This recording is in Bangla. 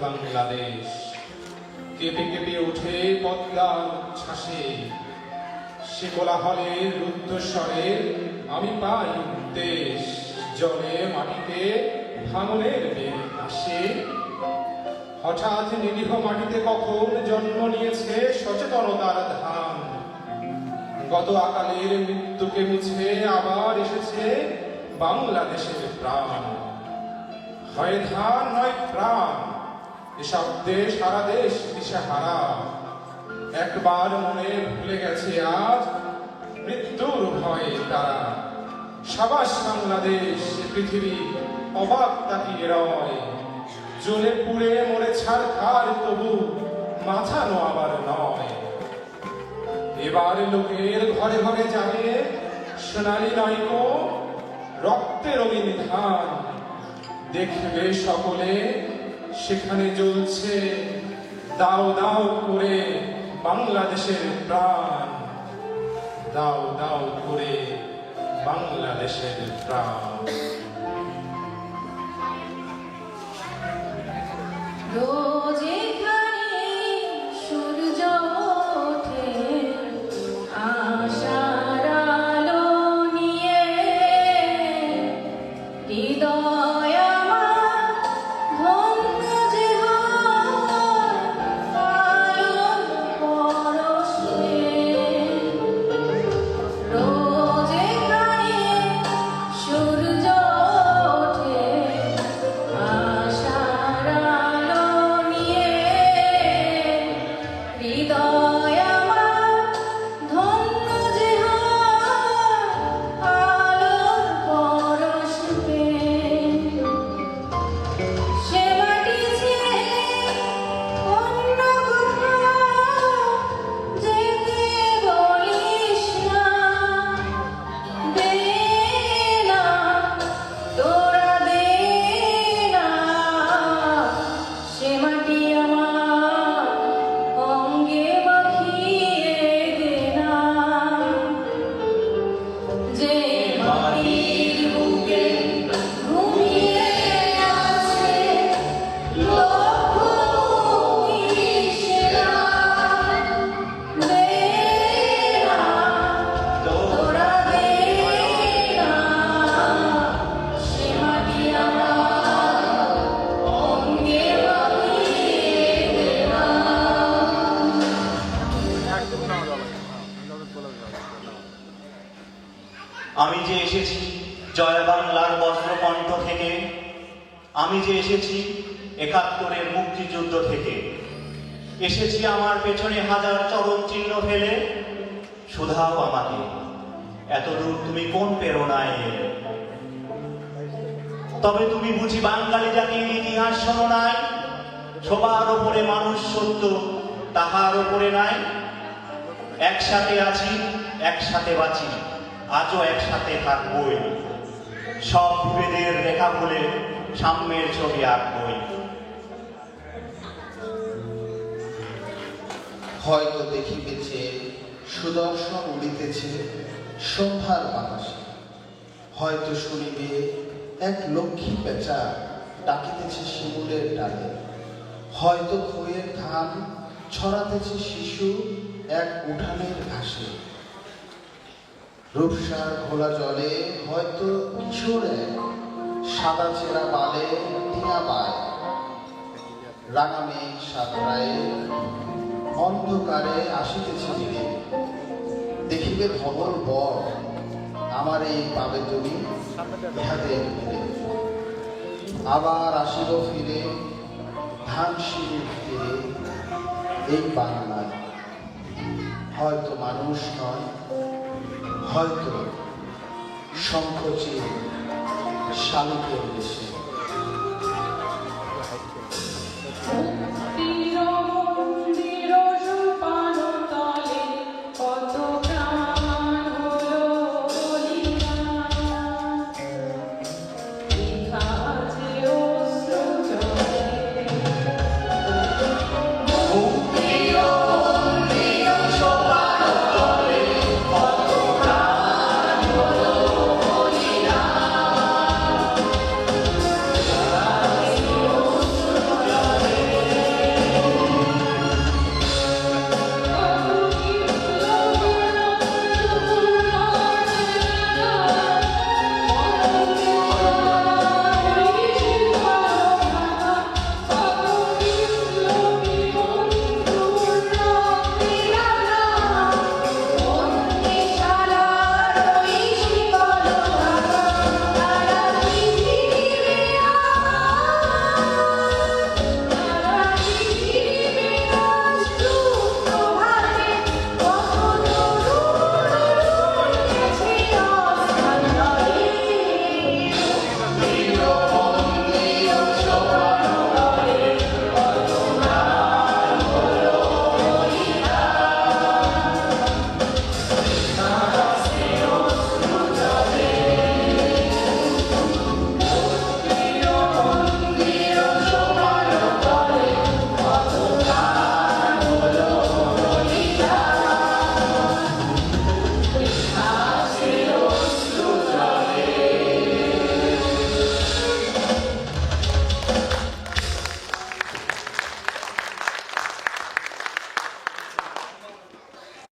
বাংলাদেশ। কেঁপে কেঁপে ওঠে পদ্মার ছাসে সে কোলাহলের রুদ্ধস্বরে, আমি পাই উদ্দেশ জলে মাটিতে ভাঙনের বেগ আসে। হঠাৎ নিরীহ মাটিতে কখন জন্ম নিয়েছে সচেতনতার ধান গত আকালের মৃত্যুকে মুছে আবার এসেছে বাংলাদেশের প্রাণ। হয় ধান নয় প্রাণ। এ শব্দে সারা দেশ দিশাহারা একবার মনে ভুলে গেছে আজ, মৃত্যুর ভয়ে তারা। সাবাস বাংলাদেশ, পৃথিবী অবাক তাকিয়ে রয় জ্বলে পুড়ে মরে ছাড় খার তবু মাথা নোয়াবার নয়। এবার লোকের ঘরে ঘরে যাবে সোনালি নয়কো রক্তে রঙিন ধান। দেখবে সকলে সেখানে জ্বলছে দাও দাও করে বাংলাদেশের প্রাণ। দাও দাও করে বাংলাদেশের প্রাণ। আমি যে এসেছি জয় বাংলার বজ্রকণ্ঠ থেকে, আমি যে এসেছি একাত্তরের মুক্তিযুদ্ধ থেকে। এসেছি আমার পেছনে হাজার চরম চিহ্ন ফেলে, শুধাও আমাকে। এতদূর তুমি কোন প্রেরণায় এলে? তবে তুমি বুঝি বাঙালি জাতির ইতিহাস শোনো নাই? সবার ওপরে মানুষ সত্য, তাহার ওপরে নাই? একসাথে আছি, একসাথে বাঁচি। আজও একসাথে থাকবই সব বিভেদের রেখা ভুলে সাম্যের ছবি আঁকবই হয়তো দেখিবেছে, সুদর্শন উড়িতেছে সন্ধ্যার বাতাসে। হয়তো শুনিবে এক লক্ষ্মী পেঁচা ডাকিতেছে শিমুলের ডালে। হয়তো খইয়ের ধান ছড়াতেছে শিশু এক উঠানের ঘাসে। রূপসার ঘোলা জলে হয়তো কিশোর, সাদা চেরা বালে টিয়া বায়। রাঙা মেঘ অন্ধকারে আসিতেছে দিনে। দেখিবে ধবল বর, আমার এই পাবে তুমি আবার আসিব ফিরে ধান শিবির ফিরে এই বাংলায়। হয়তো মানুষ নয় হয়তো সংকোচে শালিত দেশে